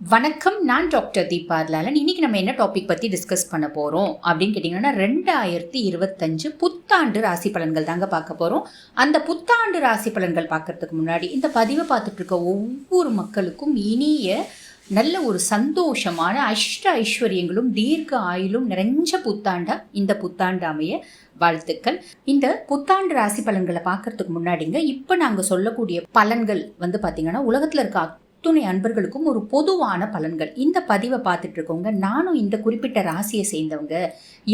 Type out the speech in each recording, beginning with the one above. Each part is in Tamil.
வணக்கம் நான் டாக்டர் தீபா லாலன் இன்னைக்கு நம்ம என்ன டாபிக் பற்றி டிஸ்கஸ் பண்ண போகிறோம் அப்படின்னு கேட்டிங்கன்னா ரெண்டாயிரத்தி இருபத்தஞ்சு புத்தாண்டு ராசி பலன்கள் தாங்க பார்க்க போகிறோம் அந்த புத்தாண்டு ராசி பலன்கள் பார்க்கறதுக்கு முன்னாடி இந்த பதிவை பார்த்துட்டு இருக்க ஒவ்வொரு மக்களுக்கும் இனிய நல்ல ஒரு சந்தோஷமான அஷ்ட ஐஸ்வர்யங்களும் தீர்க்க ஆயுளும் நிறைஞ்ச புத்தாண்டா இந்த புத்தாண்டு அமைய வாழ்த்துக்கள். இந்த புத்தாண்டு ராசி பலன்களை பார்க்கறதுக்கு முன்னாடிங்க இப்போ நாங்கள் சொல்லக்கூடிய பலன்கள் வந்து பார்த்தீங்கன்னா உலகத்தில் இருக்க அத்துணை அன்பர்களுக்கும் ஒரு பொதுவான பலன்கள். இந்த பதிவை பார்த்துட்டு இருக்கவங்க நானும் இந்த குறிப்பிட்ட ராசியை சேர்ந்தவங்க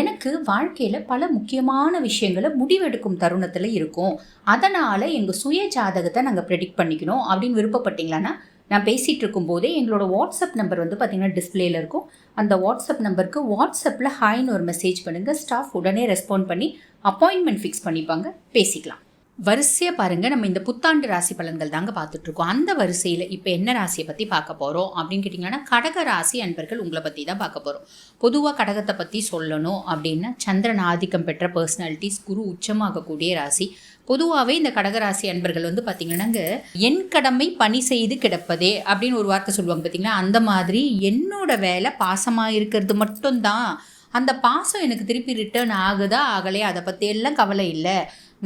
எனக்கு வாழ்க்கையில் பல முக்கியமான விஷயங்களை முடிவெடுக்கும் தருணத்தில் இருக்கும். அதனால் எங்கள் சுய ஜாதகத்தை நாங்கள் ப்ரெடிக்ட் பண்ணிக்கணும் அப்படின்னு விருப்பப்பட்டீங்களான்னா நான் பேசிகிட்டு இருக்கும்போதே எங்களோட வாட்ஸ்அப் நம்பர் வந்து பார்த்திங்கன்னா டிஸ்பிளேல இருக்கும். அந்த வாட்ஸ்அப் நம்பருக்கு வாட்ஸ்அப்பில் ஹாய்னு ஒரு மெசேஜ் பண்ணுங்கள் ஸ்டாஃப் உடனே ரெஸ்பாண்ட் பண்ணி அப்பாயின்மெண்ட் ஃபிக்ஸ் பண்ணிப்பாங்க. பேசிக்கலாம். வரிசையை பாருங்க. நம்ம இந்த புத்தாண்டு ராசி பலன்கள் தாங்க பார்த்துட்டு இருக்கோம் அந்த வரிசையில் இப்போ என்ன ராசியை பற்றி பார்க்க போகிறோம் அப்படின்னு கேட்டிங்கன்னா கடக ராசி அன்பர்கள் உங்களை பற்றி தான் பார்க்க போகிறோம் பொதுவாக கடகத்தை பற்றி சொல்லணும் அப்படின்னா சந்திரன் ஆதிக்கம் பெற்ற பர்சனாலிட்டிஸ் குரு உச்சமாகக்கூடிய ராசி. பொதுவாகவே இந்த கடகராசி அன்பர்கள் வந்து பார்த்தீங்கன்னாங்க என் கடமை பணி செய்து கிடப்பதே அப்படின்னு ஒரு வார்த்தை சொல்லுவாங்க பார்த்தீங்கன்னா அந்த மாதிரி என்னோட வேலை பாசமாக இருக்கிறது மட்டும்தான். அந்த பாசம் எனக்கு திருப்பி ரிட்டர்ன் ஆகுதா ஆகலையா? அதை பற்றியெல்லாம் கவலை இல்லை.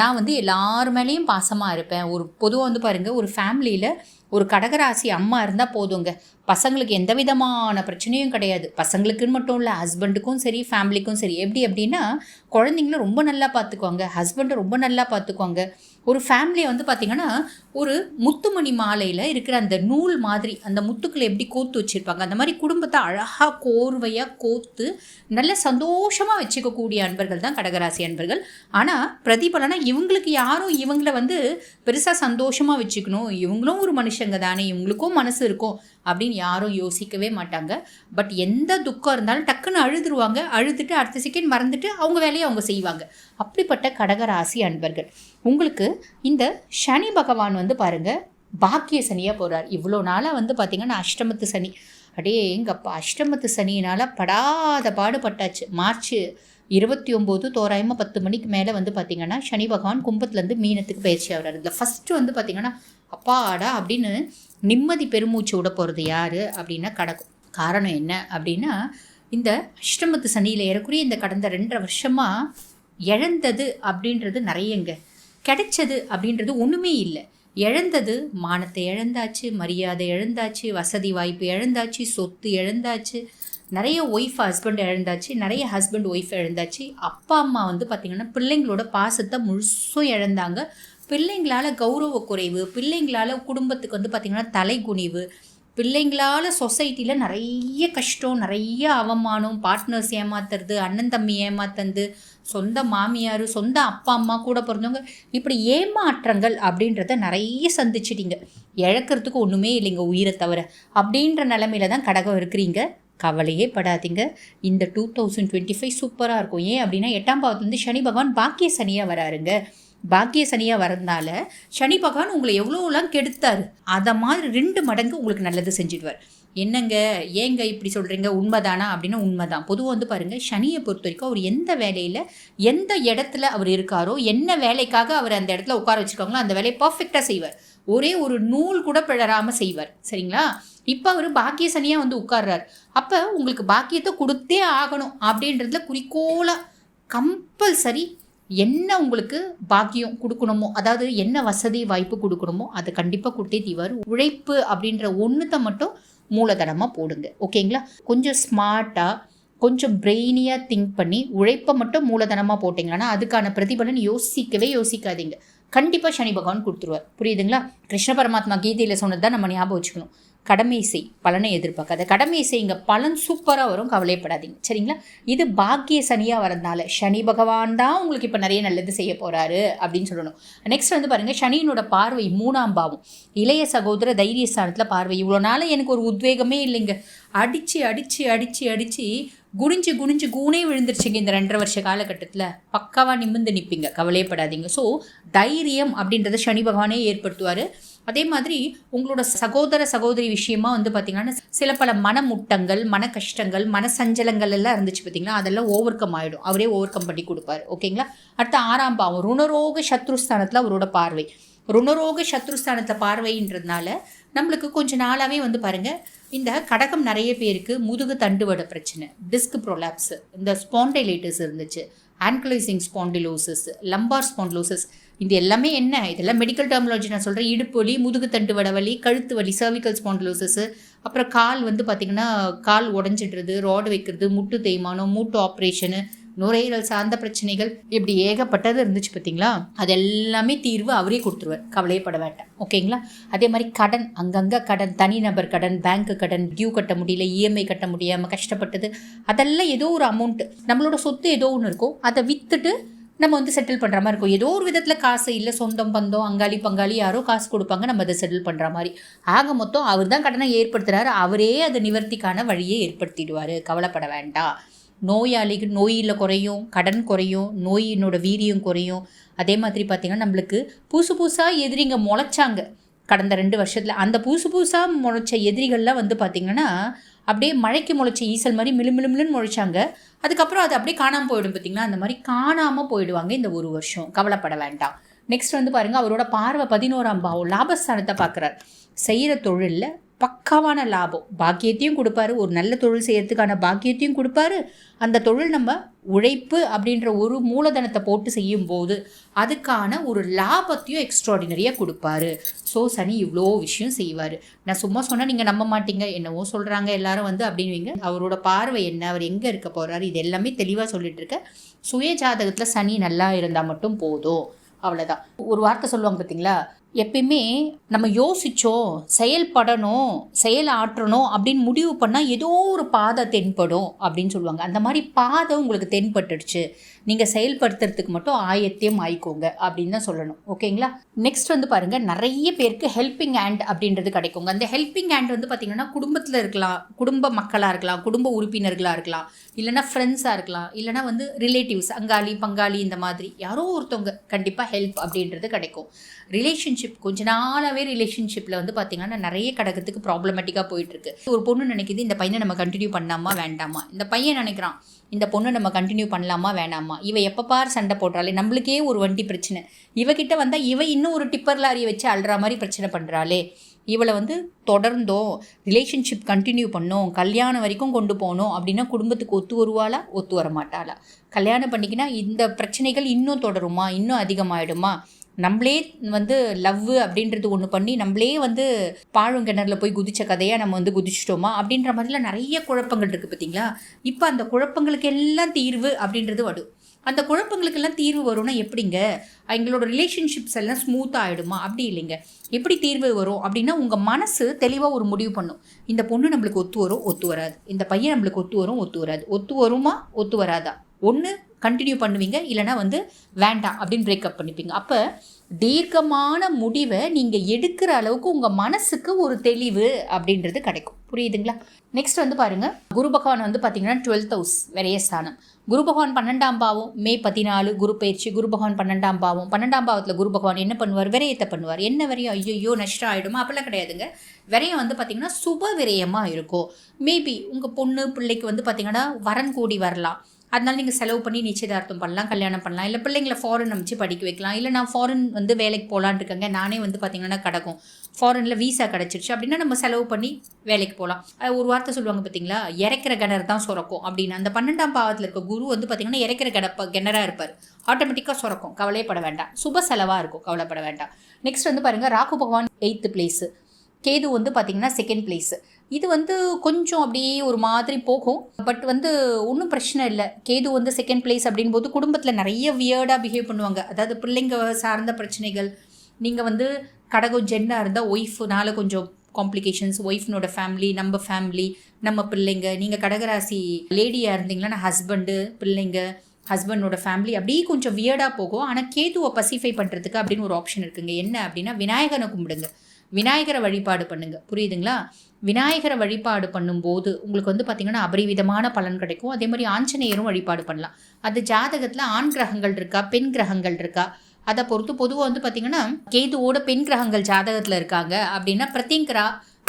நான் வந்து எல்லார் மேலேயும் பாசமாக இருப்பேன். ஒரு பொதுவாக வந்து பாருங்கள் ஒரு ஃபேமிலியில் ஒரு கடகராசி அம்மா இருந்தால் போதுங்க. பசங்களுக்கு எந்த விதமான பிரச்சனையும் கிடையாது. பசங்களுக்குன்னு மட்டும் இல்லை ஹஸ்பண்டுக்கும் சரி ஃபேமிலிக்கும் சரி. எப்படி அப்படின்னா குழந்தைங்கள ரொம்ப நல்லா பார்த்துக்குவாங்க ஹஸ்பண்டை ரொம்ப நல்லா பார்த்துக்குவாங்க ஒரு ஃபேமிலியை வந்து பார்த்திங்கன்னா ஒரு முத்துமணி மாலையில் இருக்கிற அந்த நூல் மாதிரி அந்த முத்துக்களை எப்படி கோத்து வச்சுருப்பாங்க? அந்த மாதிரி குடும்பத்தை அழகாக கோர்வையாக கோத்து நல்ல சந்தோஷமாக வச்சுக்கக்கூடிய அன்பர்கள் தான் கடகராசி அன்பர்கள். ஆனால் பிரதிபலனா இவங்களுக்கு யாரும் இவங்கள வந்து பெருசாக சந்தோஷமாக வச்சுக்கணும். இவங்களும் ஒரு மனுஷங்க தானே இவங்களுக்கும் மனசு இருக்கும் அப்படின்னு யாரும் யோசிக்கவே மாட்டாங்க. பட் எந்த துக்கம் இருந்தாலும் டக்குன்னு அழுதுருவாங்க. அழுதுட்டு அடுத்த செகண்ட் மறந்துட்டு அவங்க வேலையை அவங்க செய்வாங்க. அப்படிப்பட்ட கடகராசி அன்பர்கள். உங்களுக்கு இந்த சனி பகவான் வந்து பாருங்க பாக்கிய சனியாக போகிறார் இவ்வளோ நாளாக வந்து பார்த்திங்கன்னா அஷ்டமத்து சனி. அடே எங்கப்பா அஷ்டமத்து சனியினால் படாத பாடுபட்டாச்சு. மார்ச் இருபத்தி ஒம்பது தோராயமாக பத்து மணிக்கு மேலே வந்து பார்த்திங்கன்னா சனி பகவான் கும்பத்துலேருந்து மீனத்துக்கு பயிற்சி ஆகிறார் இதில் ஃபஸ்ட்டு வந்து பார்த்திங்கன்னா அப்பாடா அப்படின்னு நிம்மதி பெருமூச்சு விட போகிறது யார்? அப்படின்னா கடக்கும் காரணம் என்ன அப்படின்னா இந்த அஷ்டமத்து சனியில் ஏறக்குறைய இந்த கடந்த ரெண்டரை வருஷமாக இழந்தது அப்படின்றது நிறையங்க. கிடைச்சது அப்படின்றது ஒன்றுமே இல்லை. இழந்தது மானத்தை இழந்தாச்சு மரியாதை இழந்தாச்சு வசதி வாய்ப்பு இழந்தாச்சு சொத்து இழந்தாச்சு நிறைய ஒய்ஃப் ஹஸ்பண்ட் இழந்தாச்சு நிறைய ஹஸ்பண்ட் ஒய்ஃப் இழந்தாச்சு. அப்பா அம்மா வந்து பார்த்திங்கன்னா பிள்ளைங்களோட பாசத்தை முழுசும் இழந்தாங்க. பிள்ளைங்களால் கௌரவ குறைவு பிள்ளைங்களால் குடும்பத்துக்கு வந்து பார்த்திங்கன்னா தலைக்குனிவு பிள்ளைங்களால் சொசைட்டியில் நிறைய கஷ்டம் நிறைய அவமானம் பார்ட்னர்ஸ் ஏமாத்துறது அண்ணன் தம்பி ஏமாத்துறது சொந்த மாமியார் சொந்த அப்பா அம்மா கூட பிறந்தவங்க இப்படி ஏமாற்றங்கள் அப்படின்றத நிறைய சந்திச்சிட்டிங்க. இழக்கிறதுக்கு ஒன்றுமே இல்லைங்க உயிரை தவிர. அப்படின்ற நிலமையில தான் கடகம் இருக்கிறீங்க. கவலையே படாதீங்க. இந்த டூ தௌசண்ட் டுவெண்ட்டி ஃபைவ் சூப்பராக இருக்கும். ஏன் அப்படின்னா எட்டாம் பாவத்துலேருந்து சனி பகவான் பாக்கிய சனியாக வராருங்க. பாக்கிய சனியாக வரதுனால சனி பகவான் உங்களை எவ்வளோலாம் கெடுத்தார் அதை மாதிரி ரெண்டு மடங்கு உங்களுக்கு நல்லது செஞ்சிடுவார். என்னங்க ஏங்க இப்படி சொல்கிறீங்க உண்மைதானா? அப்படின்னா உண்மைதான். பொதுவாக வந்து பாருங்கள் சனியை பொறுத்த வரைக்கும் அவர் எந்த வேலையில் எந்த இடத்துல அவர் இருக்காரோ என்ன வேலைக்காக அவர் அந்த இடத்துல உட்கார வச்சுருக்காங்களோ அந்த வேலையை பர்ஃபெக்டாக செய்வார். ஒரே ஒரு நூல் கூட பிழறாமல் செய்வார். சரிங்களா? இப்போ அவர் பாக்கிய சனியாக வந்து உட்கார்றார். அப்போ உங்களுக்கு பாக்கியத்தை கொடுத்தே ஆகணும் அப்படின்றதுல குறிக்கோளாக கம்பல்சரி என்ன உங்களுக்கு பாக்கியம் கொடுக்கணுமோ அதாவது என்ன வசதி வாய்ப்பு கொடுக்கணுமோ அதை கண்டிப்பாக கொடுத்தே தீவார். உழைப்பு அப்படின்ற ஒன்றுத்தை மட்டும் மூலதனமாக போடுங்க. ஓகேங்களா? கொஞ்சம் ஸ்மார்ட்டாக கொஞ்சம் பிரெயினியாக திங்க் பண்ணி உழைப்பை மட்டும் மூலதனமாக போட்டிங்கன்னா அதுக்கான பிரதிபலன் யோசிக்கவே யோசிக்காதீங்க. கண்டிப்பாக சனி பகவான் கொடுத்துருவார். புரியுதுங்களா? கிருஷ்ண பரமாத்மா கீதையில் சொன்னது தான் நம்ம ஞாபகம் வச்சுக்கணும். கடமை செய் பலனை எதிர்பார்க்காத. கடமை செய்யுங்க பலன் சூப்பராக வரும் கவலைப்படாதீங்க சரிங்களா? இது பாக்கிய சனியாக வரதுனால சனி பகவான் தான் உங்களுக்கு இப்போ நிறைய நல்லது செய்ய போகிறாரு அப்படின்னு சொல்லணும். நெக்ஸ்ட் வந்து பாருங்கள் சனியினோட பார்வை மூணாம் பாவம். இளைய சகோதர தைரிய ஸ்தானத்தில் பார்வை. இவ்வளோ நாள் எனக்கு ஒரு உத்வேகமே இல்லைங்க. அடித்து அடித்து அடித்து அடித்து குனிஞ்சு குனிஞ்சு கூனே விழுந்துருச்சுங்க இந்த ரெண்டரை வருஷ காலகட்டத்தில். பக்காவாக நிமிந்து நிற்பீங்க கவலையப்படாதீங்க. ஸோ தைரியம் அப்படின்றத சனி பகவானே ஏற்படுத்துவார். அதே மாதிரி உங்களோட சகோதர சகோதரி விஷயமா வந்து பார்த்தீங்கன்னா சில பல மனமுட்டங்கள் மன கஷ்டங்கள் மன சஞ்சலங்கள் எல்லாம் இருந்துச்சு பார்த்தீங்கன்னா அதெல்லாம் ஓவர் கம் ஆகிடும் அவரே ஓவர் கம் பண்ணி கொடுப்பாரு. ஓகேங்களா அடுத்த ஆறாம் பாவம். ருணரோக சத்ருஸ்தானத்தில் அவரோட பார்வை. ருணரோக சத்ருஸ்தானத்தை பார்வைன்றதுனால நம்மளுக்கு கொஞ்ச நாளாகவே வந்து பாருங்கள் இந்த கடகம் நிறைய பேருக்கு முதுகு தண்டுவட பிரச்சனை டிஸ்க் ப்ரொலாப்ஸ் இந்த ஸ்பாண்டைலைட்டிஸ் இருந்துச்சு ஆன்குலைசிங் ஸ்பாண்டிலோசிஸ் லம்பார் ஸ்பாண்டிலோசிஸ் இது எல்லாமே என்ன? இதெல்லாம் மெடிக்கல் டெர்மினாலஜி நான் சொல்கிறேன் இடுப்பு வலி முதுகு தண்டு வட வலி கழுத்து வலி சர்விக்கல் ஸ்பாண்டிலோசிஸ் அப்புறம் கால் வந்து பார்த்திங்கன்னா கால் உடஞ்சிடுறது ராடு வைக்கிறது முட்டு தேய்மானம் மூட்டு ஆப்ரேஷனு நுரையீரல் சார்ந்த பிரச்சனைகள் இப்படி ஏகப்பட்டது இருந்துச்சு பார்த்தீங்களா அது எல்லாமே தீர்வு அவரே கொடுத்துருவார். கவலையப்பட வேண்டாம். ஓகேங்களா? அதே மாதிரி கடன் அங்கங்கே கடன் தனிநபர் கடன் பேங்க்கு கடன் டியூ கட்ட முடியல இஎம்ஐ கட்ட முடியாமல் கஷ்டப்பட்டது அதெல்லாம் ஏதோ ஒரு அமௌண்ட்டு நம்மளோட சொத்து ஏதோ ஒன்று இருக்கும். அதை விற்றுட்டு நம்ம வந்து செட்டில் பண்ணுற மாதிரி இருக்கும். ஏதோ ஒரு விதத்தில் காசு இல்லை சொந்தம் பந்தம் அங்காளி பங்காளி யாரோ காசு கொடுப்பாங்க நம்ம அதை செட்டில் பண்ணுற மாதிரி. ஆக மொத்தம் அவர் தான் கடனை ஏற்படுத்துகிறாரு அவரே அதை நிவர்த்திக்கான வழியை ஏற்படுத்திடுவார். கவலைப்பட வேண்டாம். நோயாளிகள் நோயில் குறையும் கடன் குறையும் நோயினோட வீரியம் குறையும். அதே மாதிரி பார்த்திங்கன்னா நம்மளுக்கு புதுசு புதுசாக எதிரிங்க முளைச்சாங்க. கடந்த ரெண்டு வருஷத்தில் அந்த புதுசு புதுசாக முளைச்ச எதிரிகள்லாம் வந்து பார்த்திங்கன்னா அப்படியே மழைக்கு முளைச்ச ஈசல் மாதிரி மிளு மிளுமிளுன்னு முளைச்சாங்க. அதுக்கப்புறம் அது அப்படியே காணாமல் போயிடும் பார்த்திங்கன்னா அந்த மாதிரி காணாமல் போயிடுவாங்க இந்த ஒரு வருஷம். கவலைப்பட வேண்டாம். நெக்ஸ்ட் வந்து பாருங்கள் அவரோட பார்வை பதினோராம் பாவம் லாபஸ்தானத்தை பார்க்குறார் செய்கிற தொழிலில் பக்காவான லாபம். பாக்கியத்தையும் கொடுப்பாரு. ஒரு நல்ல தொழில் செய்யறதுக்கான பாக்கியத்தையும் கொடுப்பாரு. அந்த தொழில் நம்ம உழைப்பு அப்படின்ற ஒரு மூலதனத்தை போட்டு செய்யும் போது அதுக்கான ஒரு லாபத்தையும் எக்ஸ்ட்ராடினரியாக கொடுப்பாரு. ஸோ சனி இவ்வளோ விஷயம் செய்வார். நான் சும்மா சொன்னால் நீங்கள் நம்ப மாட்டீங்க. என்னவோ சொல்கிறாங்க எல்லாரும் வந்து அப்படின்வீங்க. அவரோட பார்வை என்ன? அவர் எங்கே இருக்க போகிறாரு இது எல்லாமே தெளிவாக சொல்லிட்டு இருக்க. சுய ஜாதகத்தில் சனி நல்லா இருந்தால் மட்டும் போதும். அவ்வளோதான் ஒரு வார்த்தை சொல்லுவாங்க பார்த்தீங்களா எப்பயுமே நம்ம யோசித்தோம் செயல்படணும் செயல் ஆற்றணும் அப்படின்னு முடிவு பண்ணால் ஏதோ ஒரு பாதை தென்படும் அப்படின்னு சொல்லுவாங்க. அந்த மாதிரி பாதை உங்களுக்கு தென்பட்டுடுச்சு. நீங்கள் செயல்படுத்துறதுக்கு மட்டும் ஆயத்தியம் ஆயிக்கோங்க அப்படின்னு தான் சொல்லணும். ஓகேங்களா? நெக்ஸ்ட் வந்து பாருங்கள் நிறைய பேருக்கு ஹெல்பிங் ஹேண்ட் அப்படின்றது கிடைக்குங்க. அந்த ஹெல்பிங் ஹேண்ட் வந்து பார்த்திங்கன்னா குடும்பத்தில் இருக்கலாம் குடும்ப மக்களாக இருக்கலாம் குடும்ப உறுப்பினர்களாக இருக்கலாம் இல்லைனா ஃப்ரெண்ட்ஸாக இருக்கலாம் இல்லைனா வந்து ரிலேட்டிவ்ஸ் அங்காளி பங்காளி இந்த மாதிரி யாரோ ஒருத்தவங்க கண்டிப்பாக ஹெல்ப் அப்படின்றது கிடைக்கும். ரிலேஷன்ஷிப் கொஞ்ச நாளாகவே ரிலேஷன்ஷிப்பில் வந்து பார்த்திங்கன்னா நிறைய கடகத்துக்கு ப்ராப்ளமேட்டிக்காக போயிட்டுருக்கு. ஒரு பொண்ணு நினைக்கிது இந்த பையனை நம்ம கண்டினியூ பண்ணாமா வேண்டாமா? இந்த பையன் நினைக்கிறான் இந்த பொண்ணை நம்ம கண்டினியூ பண்ணலாமா வேணாமா? இவ எப்போ பார் சண்டை போடுறாளே நம்மளுக்கே ஒரு வண்டி பிரச்சனை. இவகிட்ட வந்தால் இவ இன்னும் ஒரு டிப்பர் லாரியை வச்சு அழுற மாதிரி பிரச்சனை பண்ணுறாளே இவளை வந்து தொடர்ந்தோம் ரிலேஷன்ஷிப் கண்டினியூ பண்ணோம் கல்யாணம் வரைக்கும் கொண்டு போனோம் அப்படின்னா குடும்பத்துக்கு ஒத்து வருவாளா ஒத்து வர மாட்டாளா கல்யாணம் பண்ணிக்கினா இந்த பிரச்சனைகள் இன்னும் தொடருமா இன்னும் அதிகமாயிடுமா? நம்மளே வந்து லவ் அப்படின்றது ஒன்று பண்ணி நம்மளே வந்து பாழும் கிணறுல போய் குதிச்ச கதையாக நம்ம வந்து குதிச்சிட்டோமா? அப்படின்ற மாதிரிலாம் நிறைய குழப்பங்கள் இருக்குது பார்த்தீங்களா இப்போ அந்த குழப்பங்களுக்கு எல்லாம் தீர்வு அப்படின்றது வரும் அந்த குழப்பங்களுக்கெல்லாம் தீர்வு வரும்னா எப்படிங்க? எங்களோட ரிலேஷன்ஷிப்ஸ் எல்லாம் ஸ்மூத்தாக ஆகிடுமா அப்படி இல்லைங்க. எப்படி தீர்வு வரும் அப்படின்னா உங்கள் மனசு தெளிவாக ஒரு முடிவு பண்ணும். இந்த பொண்ணு நம்மளுக்கு ஒத்து வரும் ஒத்து வராது. இந்த பையன் நம்மளுக்கு ஒத்து வரும் ஒத்து வராது. ஒத்து வருமா? ஒத்து வராதா? ஒன்று கண்டினியூ பண்ணுவீங்க இல்லைனா வந்து வேண்டாம் அப்படின்னு பிரேக்கப் பண்ணிப்பீங்க. அப்போ தீர்க்கமான முடிவை நீங்கள் எடுக்கிற அளவுக்கு உங்கள் மனசுக்கு ஒரு தெளிவு அப்படின்றது கிடைக்கும். புரியுதுங்களா? நெக்ஸ்ட் வந்து பாருங்கள் குரு பகவான் வந்து பார்த்தீங்கன்னா டுவெல்த் ஹவுஸ் விரைய ஸ்தானம். குரு பகவான் பன்னெண்டாம் பாவம் மே பதினாலு குரு பயிற்சி குரு பகவான் பன்னெண்டாம் பாவம். பன்னெண்டாம் பாவத்தில் குரு பகவான் என்ன பண்ணுவார்? விரயத்தை பண்ணுவார். என்ன விரயம்? ஐயோ நஷ்டம் ஆகிடுமா அப்படிலாம் கிடையாதுங்க. விரயம் வந்து பார்த்திங்கன்னா சுப விரயமாக இருக்கும். மேபி உங்கள் பொண்ணு பிள்ளைக்கு வந்து பார்த்திங்கன்னா வரன் கூடி வரலாம். அதனால நீங்கள் செலவு பண்ணி நிச்சயதார்த்தம் பண்ணலாம் கல்யாணம் பண்ணலாம். இல்லை பிள்ளைங்களை ஃபாரின் அமைச்சு படிக்க வைக்கலாம். இல்லை நான் ஃபாரின் வந்து வேலைக்கு போகலான் இருக்கேங்க. நானே வந்து பார்த்திங்கன்னா கிடக்கும். ஃபாரினில் வீசா கிடச்சிருச்சு அப்படின்னா நம்ம செலவு பண்ணி வேலைக்கு போகலாம் ஒரு வார்த்தை சொல்லுவாங்க பார்த்தீங்களா இறக்கிற கிணறு தான் சுரக்கும் அப்படின்னு. அந்த பன்னெண்டாம் பாவத்தில் இருக்க குரு வந்து பார்த்திங்கன்னா இறக்கிற கிடப்ப கிணறாக இருப்பார். ஆட்டோமேட்டிக்காக சுரக்கும். கவலையப்பட வேண்டாம். சுப செலவாக இருக்கும். கவலைப்பட வேண்டாம். நெக்ஸ்ட் வந்து பாருங்கள் ராகு பகவான் எயித்து பிளேஸு கேது வந்து பார்த்திங்கன்னா செகண்ட் பிளேஸு இது வந்து கொஞ்சம் அப்படியே ஒரு மாதிரி போகும். பட் வந்து ஒன்றும் பிரச்சனை இல்லை. கேது வந்து செகண்ட் பிளேஸ் அப்படின் போது குடும்பத்தில் நிறைய வியர்டாக பிஹேவ் பண்ணுவாங்க. அதாவது பிள்ளைங்க சார்ந்த பிரச்சனைகள் நீங்கள் வந்து கடகம் ஜென்னாக இருந்தால் ஒய்ஃப்னால கொஞ்சம் காம்ப்ளிகேஷன்ஸ் ஒய்ஃப்னோட ஃபேமிலி நம்ம ஃபேமிலி நம்ம பிள்ளைங்க நீங்கள் கடகராசி லேடியாக இருந்தீங்கன்னா ஹஸ்பண்டு பிள்ளைங்க ஹஸ்பண்டோட ஃபேமிலி அப்படியே கொஞ்சம் வியர்டாக போகும். ஆனால் கேதுவை பசிஃபை பண்ணுறதுக்கு அப்படின்னு ஒரு ஆப்ஷன் இருக்குங்க. என்ன அப்படின்னா விநாயகனை கும்பிடுங்க. விநாயகரை வழிபாடு பண்ணுங்க. புரியுதுங்களா? விநாயகரை வழிபாடு பண்ணும்போது உங்களுக்கு வந்து பார்த்திங்கன்னா அபரிவிதமான பலன் கிடைக்கும். அதே மாதிரி ஆஞ்சநேயரும் வழிபாடு பண்ணலாம். அது ஜாதகத்தில் ஆண் கிரகங்கள் இருக்கா? பெண் கிரகங்கள் இருக்கா? அதை பொறுத்து பொதுவாக வந்து பார்த்திங்கன்னா கேதுவோட பெண் கிரகங்கள் ஜாதகத்தில் இருக்காங்க அப்படின்னா பிரத்திங்கரா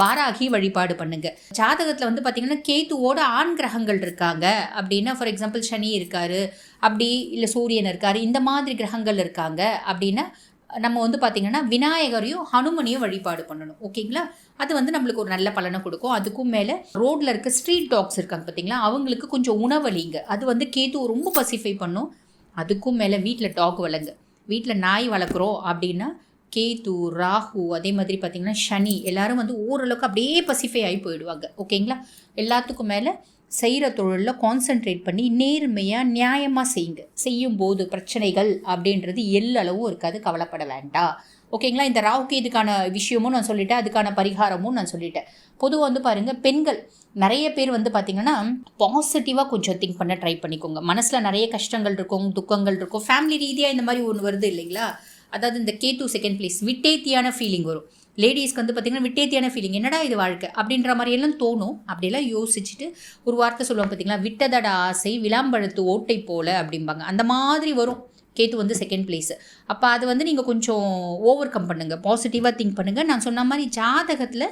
வாராகி வழிபாடு பண்ணுங்க. ஜாதகத்தில் வந்து பார்த்திங்கன்னா கேத்துவோட ஆண் கிரகங்கள் இருக்காங்க அப்படின்னா ஃபார் எக்ஸாம்பிள் சனி இருக்காரு அப்படி இல்லை சூரியன் இருக்காரு இந்த மாதிரி கிரகங்கள் இருக்காங்க அப்படின்னா நம்ம வந்து பார்த்திங்கன்னா விநாயகரையும் ஹனுமனையும் வழிபாடு பண்ணணும். ஓகேங்களா? அது வந்து நம்மளுக்கு ஒரு நல்ல பலனை கொடுக்கும். அதுக்கும் மேலே ரோட்டில் இருக்க ஸ்ட்ரீட் டாக்ஸ் இருக்காங்க பார்த்தீங்களா அவங்களுக்கு கொஞ்சம் உணவளிங்க. அது வந்து கேத்து ரொம்ப பசிஃபை பண்ணும். அதுக்கும் மேலே வீட்டில் டாக் வளங்க வீட்டில் நாய் வளர்க்குறோம் அப்படின்னா கேது ராகு அதே மாதிரி பார்த்திங்கன்னா சனி எல்லாரும் வந்து ஓரளவுக்கு அப்படியே பசிஃபை ஆகி போயிடுவாங்க. ஓகேங்களா? எல்லாத்துக்கும் மேலே செய்கிற தொழிலில் கான்சென்ட்ரேட் பண்ணி நேர்மையாக நியாயமாக செய்யுங்க. செய்யும்போது பிரச்சனைகள் அப்படின்றது எல்லளவும் இருக்காது கவலைப்பட வேண்டாம். ஓகேங்களா இந்த ராவுக்கு இதுக்கான விஷயமும் நான் சொல்லிட்டேன் அதுக்கான பரிகாரமும் நான் சொல்லிட்டேன். பொதுவாக வந்து பாருங்கள் பெண்கள் நிறைய பேர் வந்து பார்த்திங்கன்னா பாசிட்டிவாக கொஞ்சம் திங்க் பண்ண ட்ரை பண்ணிக்கோங்க. மனசில் நிறைய கஷ்டங்கள் இருக்கும் துக்கங்கள் இருக்கும். ஃபேமிலி ரீதியாக இந்த மாதிரி ஒன்று வருது இல்லைங்களா? அதாவது இந்த கே டூ செகண்ட் பிளேஸ் விட்டேத்தியான ஃபீலிங் வரும். லேடிஸ்க்கு வந்து பார்த்திங்கன்னா விட்டேத்தியான ஃபீலிங் என்னடா இது வாழ்க்கை? அப்படின்ற மாதிரியெல்லாம் தோணும். அப்படியெல்லாம் யோசிச்சுட்டு ஒரு வார்த்தை சொல்லுவாங்க பார்த்தீங்களா விட்டதட ஆசை விளாம்பழுத்து ஓட்டை போல் அப்படிம்பாங்க. அந்த மாதிரி வரும். கேத்து வந்து செகண்ட் பிளேஸு அப்போ அது வந்து நீங்கள் கொஞ்சம் ஓவர் கம் பண்ணுங்கள் பாசிட்டிவாக திங்க் பண்ணுங்கள் நான் சொன்ன மாதிரி ஜாதகத்தில்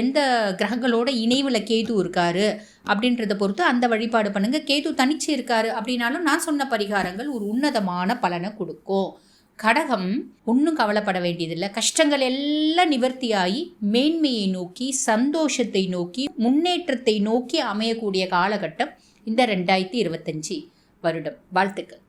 எந்த கிரகங்களோட இணைவில் கேது இருக்காரு அப்படின்றத பொறுத்து அந்த வழிபாடு பண்ணுங்கள் கேது தனிச்சு இருக்காரு அப்படின்னாலும் நான் சொன்ன பரிகாரங்கள் ஒரு உன்னதமான பலனை கொடுக்கும். கடகம் ஒன்றும் கவலைப்பட வேண்டியதில்லை. கஷ்டங்கள் எல்லாம் நிவர்த்தியாகி மேன்மையை நோக்கி சந்தோஷத்தை நோக்கி முன்னேற்றத்தை நோக்கி அமையக்கூடிய காலகட்டம் இந்த ரெண்டாயிரத்தி இருபத்தஞ்சி வருடம். வாழ்த்துக்கள்.